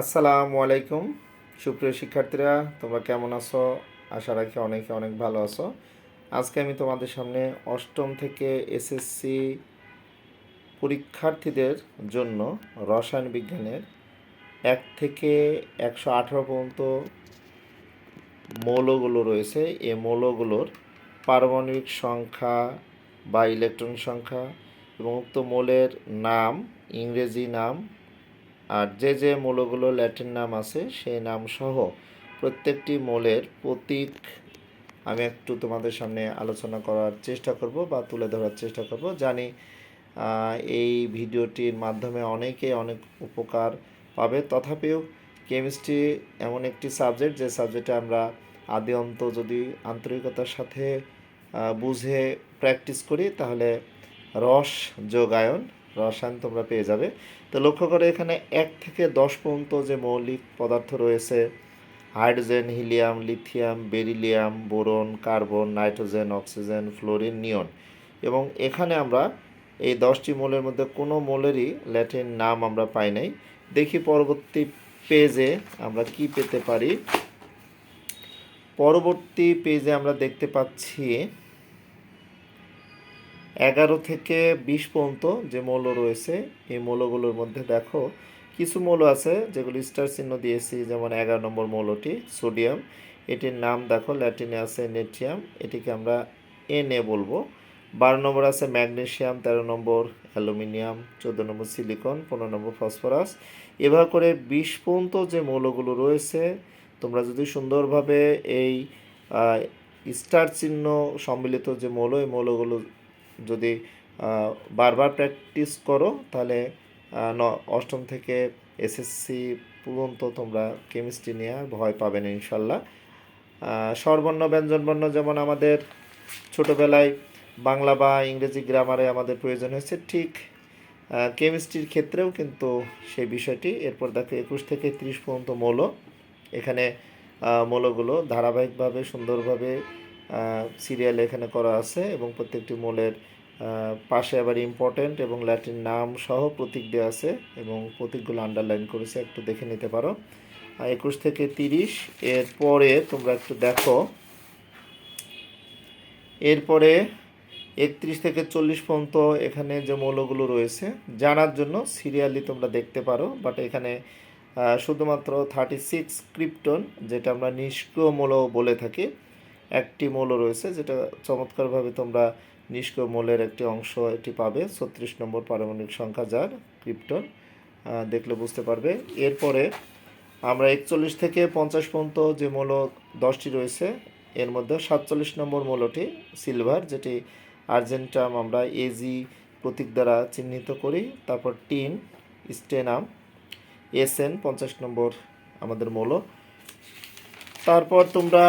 আসসালামু আলাইকুম। সুপ্রিয় শিক্ষার্থীরা, তোমরা কেমন আছো? আশা রাখি অনেকে অনেক ভালো আছো। আজকে আমি তোমাদের সামনে অষ্টম থেকে এসএসসি পরীক্ষার্থীদের জন্য রসায়ন বিজ্ঞানের এক থেকে একশো আঠারো পর্যন্ত মৌলগুলো রয়েছে। এই মৌলগুলোর পারমাণবিক সংখ্যা বা ইলেকট্রন সংখ্যা এবং উক্ত মৌলের নাম, ইংরেজি নাম আর যে যে মৌলগুলো ল্যাটিন নাম আছে, সেই নাম সহ প্রত্যেকটি মৌলের প্রতীক আমি একটু তোমাদের সামনে আলোচনা করার চেষ্টা করব বা তুলে ধরার চেষ্টা করব। জানি এই ভিডিওটির মাধ্যমে অনেকে অনেক উপকার পাবে। তথাপিও কেমিস্ট্রি এমন একটি সাবজেক্ট, যে সাবজেক্টে আমরা আদি অন্ত যদি আন্তরিকতার সাথে বুঝে প্র্যাকটিস করি, তাহলে রস যোগায়ন রসায়ন তোমরা পেয়ে যাবে। তো লক্ষ্য করে এখানে এক থেকে দশ পর্যন্ত যে মৌলিক পদার্থ রয়েছে, hydrogen, helium, lithium, beryllium, boron, carbon, nitrogen, oxygen, fluorine, neon. এবং এখানে আমরা এই দশটি মৌলের মধ্যে কোনো মৌলেরই ল্যাটিন নাম আমরা পাই নাই। দেখি পরবর্তী পেজে আমরা কি পেতে পারি। পরবর্তী পেজে আমরা দেখতে পাচ্ছি এগারো থেকে বিশ পর্যন্ত যে মৌল রয়েছে, এই মৌলগুলোর মধ্যে দেখো কিছু মৌল আছে যেগুলো স্টার চিহ্ন দিয়েছি, যেমন এগারো নম্বর মৌলটি, সোডিয়াম। এটির নাম দেখো, ল্যাটিনে আছে নেট্রিয়াম, এটিকে আমরা এনএ বলব। বারো নম্বর আছে ম্যাগনেসিয়াম তেরো নম্বর অ্যালুমিনিয়াম, চোদ্দ নম্বর সিলিকন, পনেরো নম্বর ফসফরাস। এভাবে করে বিশ পর্যন্ত যে মৌলগুলো রয়েছে, তোমরা যদি সুন্দরভাবে এই স্টার চিহ্ন সম্মিলিত যে মৌল, এই মৌলগুলো যদি বারবার প্র্যাকটিস করো, তাহলে অষ্টম থেকে এসএসসি পর্যন্ত তোমরা কেমিস্ট্রি নিয়ে ভয় পাবে না ইনশাল্লাহ স্বরবর্ণ ব্যঞ্জনবর্ণ যেমন আমাদের ছোটোবেলায় বাংলা বা ইংরেজি গ্রামারে আমাদের প্রয়োজন হয়েছে, ঠিক কেমিস্ট্রির ক্ষেত্রেও কিন্তু সেই বিষয়টি। এরপর দেখো একুশ থেকে ত্রিশ পর্যন্ত মৌল। এখানে মৌলগুলো ধারাবাহিকভাবে সুন্দরভাবে সিরিয়াল এখানে করা আছে এবং প্রত্যেকটি মৌলের পাশে আবার ইম্পর্ট্যান্ট এবং ল্যাটিন নাম সহ প্রতীক দেওয়া আছে এবং প্রতীকগুলো আন্ডারলাইন করেছে, একটু দেখে নিতে পারো। একুশ থেকে তিরিশ, এরপরে তোমরা একটু দেখো। এরপরে একত্রিশ থেকে চল্লিশ পর্যন্ত এখানে যে মৌলগুলো রয়েছে, জানার জন্য সিরিয়ালি তোমরা দেখতে পারো বাট এখানে শুধুমাত্র থার্টি সিক্স ক্রিপ্টন যেটা আমরা নিষ্ক্রিয় মৌল বলে থাকি একটি মৌল রয়েছে, যেটা চমৎকারভাবে তোমরা নিষ্ক্রিয় মৌলের একটি অংশ এটি পাবে। ছত্রিশ নম্বর পারমাণবিক সংখ্যা যার, ক্রিপ্টন। দেখলে বুঝতে পারবে। এরপরে আমরা একচল্লিশ থেকে পঞ্চাশ পর্যন্ত যে মৌল দশটি রয়েছে, এর মধ্যে সাতচল্লিশ নম্বর মৌলটি সিলভার, যেটি আর্জেন্টাম আমরা এজি প্রতীক দ্বারা চিহ্নিত করি। তারপর টিন, স্টেনাম এসএন পঞ্চাশ নম্বর আমাদের মৌল। তারপর তোমরা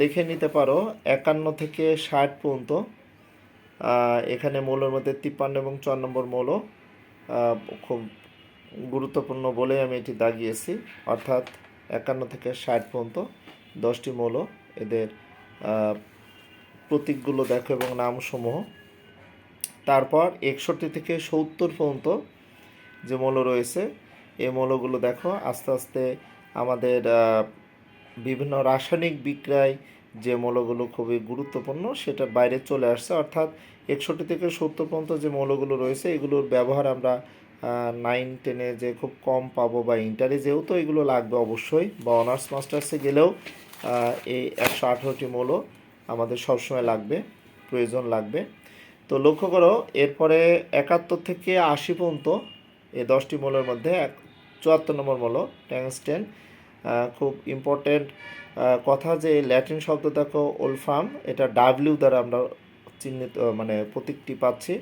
দেখে নিতে পারো, একান্ন থেকে ষাট পর্যন্ত এখানে মৌলের মধ্যে তিপ্পান্ন এবং চার নম্বর মৌল খুব গুরুত্বপূর্ণ বলে আমি এটি দাগিয়েছি, অর্থাৎ একান্ন থেকে ষাট পর্যন্ত দশটি মৌল এদের প্রতীকগুলো দেখো এবং নামসমূহ। তারপর একষট্টি থেকে সত্তর পর্যন্ত যে মৌল রয়েছে, এই মৌলগুলো দেখো, আস্তে আস্তে আমাদের বিভিন্ন রাসায়নিক বিক্রয় যে মৌলগুলো খুবই গুরুত্বপূর্ণ, সেটা বাইরে চলে আসছে। অর্থাৎ একষট্টি থেকে সত্তর পর্যন্ত যে মৌলগুলো রয়েছে, এগুলোর ব্যবহার আমরা নাইন টেনে যে খুব কম পাবো বা ইন্টারে যেহেতু এগুলো লাগবে অবশ্যই, বা অনার্স মাস্টার্সে গেলেও এই একশো আঠেরোটি মৌল আমাদের সবসময় লাগবে, প্রয়োজন লাগবে। তো লক্ষ্য করো, এরপরে একাত্তর থেকে আশি পর্যন্ত এই দশটি মৌলের মধ্যে এক, চুয়াত্তর নম্বর মৌল ট্যাংস্টেন খুব ইম্পর্টেন্ট কথা যে ল্যাটিন শব্দ দেখো ওলফাম, এটা ডাব্লিউ দ্বারা আমরা চিহ্নিত মানে প্রতীকটি পাচ্ছি।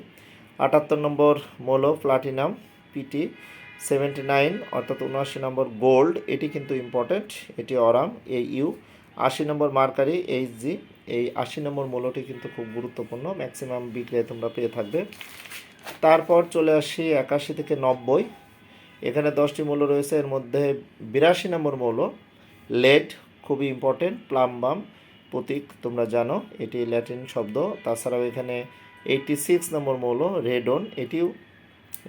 আটাত্তর নম্বর মৌল প্লাটিনাম পিটি সেভেন্টি নাইন অর্থাৎ উনআশি নম্বর গোল্ড এটি কিন্তু ইম্পর্টেন্ট এটি অরাম এই ইউ আশি নম্বর মার্কারি এইচ জি এই আশি নম্বর মৌলটি কিন্তু খুব গুরুত্বপূর্ণ ম্যাক্সিমাম বিক্রয় তোমরা পেয়ে থাকবে। তারপর চলে আসি একাশি থেকে নব্বই। এখানে দশটি মৌল রয়েছে। এর মধ্যে বিরাশি নম্বর মৌল, লেড, খুবই ইম্পর্টেন্ট প্লামবাম প্রতীক, তোমরা জানো, এটি ল্যাটিন শব্দ। তাছাড়াও এখানে এইটি সিক্স নম্বর মৌল, রেডন, এটিও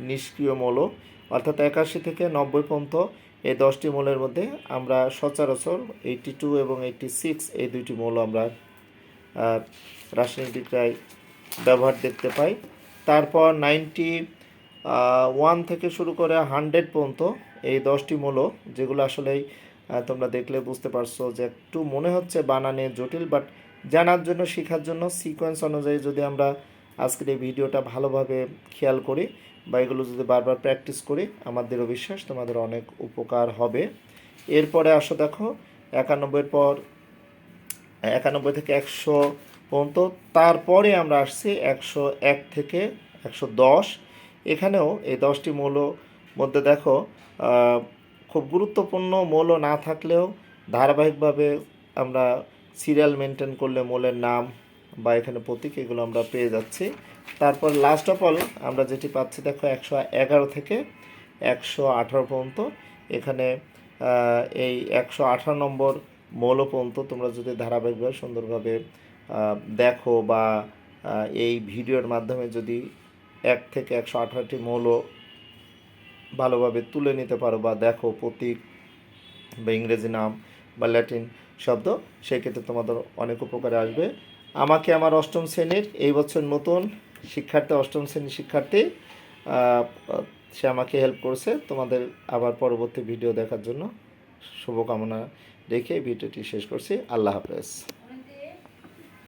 নিষ্ক্রিয় মৌল। অর্থাৎ একাশি থেকে নব্বই পর্যন্ত এই দশটি মৌলের মধ্যে আমরা সচরাচর এইটি টু এবং এইটি সিক্স এই দুইটি মৌল আমরা রাসায়নিক বিক্রিয়ায় ব্যবহার দেখতে পাই। তারপর নাইনটি ওয়ান থেকে শুরু করে হান্ড্রেড পর্যন্ত এই দশটি মৌল, যেগুলো আসলেই তোমরা দেখলে বুঝতে পারছ যে একটু মনে হচ্ছে বানানে জটিল বাট জানার জন্য, শেখার জন্য সিকোয়েন্স অনুযায়ী যদি আমরা আজকের এই ভিডিওটা ভালোভাবে খেয়াল করি বা এগুলো যদি বারবার প্র্যাকটিস করি আমাদেরও বিশ্বাস তোমাদের অনেক উপকার হবে। এরপরে আসো দেখো, একানব্বইয়ের পর, একানব্বই থেকে একশো পর্যন্ত, তারপরে আমরা আসছি একশো এক থেকে একশো দশ। এখানেও এই দশটি মৌল মধ্যে দেখো খুব গুরুত্বপূর্ণ মৌল না থাকলেও ধারাবাহিকভাবে আমরা সিরিয়াল মেনটেন করলে মৌলের নাম বা এখানে প্রতীক এগুলো আমরা পেয়ে যাচ্ছি। তারপর লাস্ট অফ অল আমরা যেটি পাচ্ছি দেখো একশো এগারো থেকে একশো আঠারো পর্যন্ত। এখানে এই একশো আঠারো নম্বর মৌল পর্যন্ত তোমরা যদি ধারাবাহিকভাবে সুন্দরভাবে দেখো বা এই ভিডিওর মাধ্যমে যদি এক থেকে একশো আঠারোটি মৌল ভালোভাবে তুলে নিতে পারো বা দেখো প্রতীক বা ইংরেজি নাম বা ল্যাটিন শব্দ, সেক্ষেত্রে তোমাদের অনেক উপকারে আসবে। আমাকে আমার অষ্টম শ্রেণির এই বছর নতুন শিক্ষার্থী, অষ্টম শ্রেণির শিক্ষার্থী সে আমাকে হেল্প করছে তোমাদের আবার পরবর্তী ভিডিও দেখার জন্য। শুভকামনা রেখে ভিডিওটি শেষ করছি। আল্লাহ হাফেজ।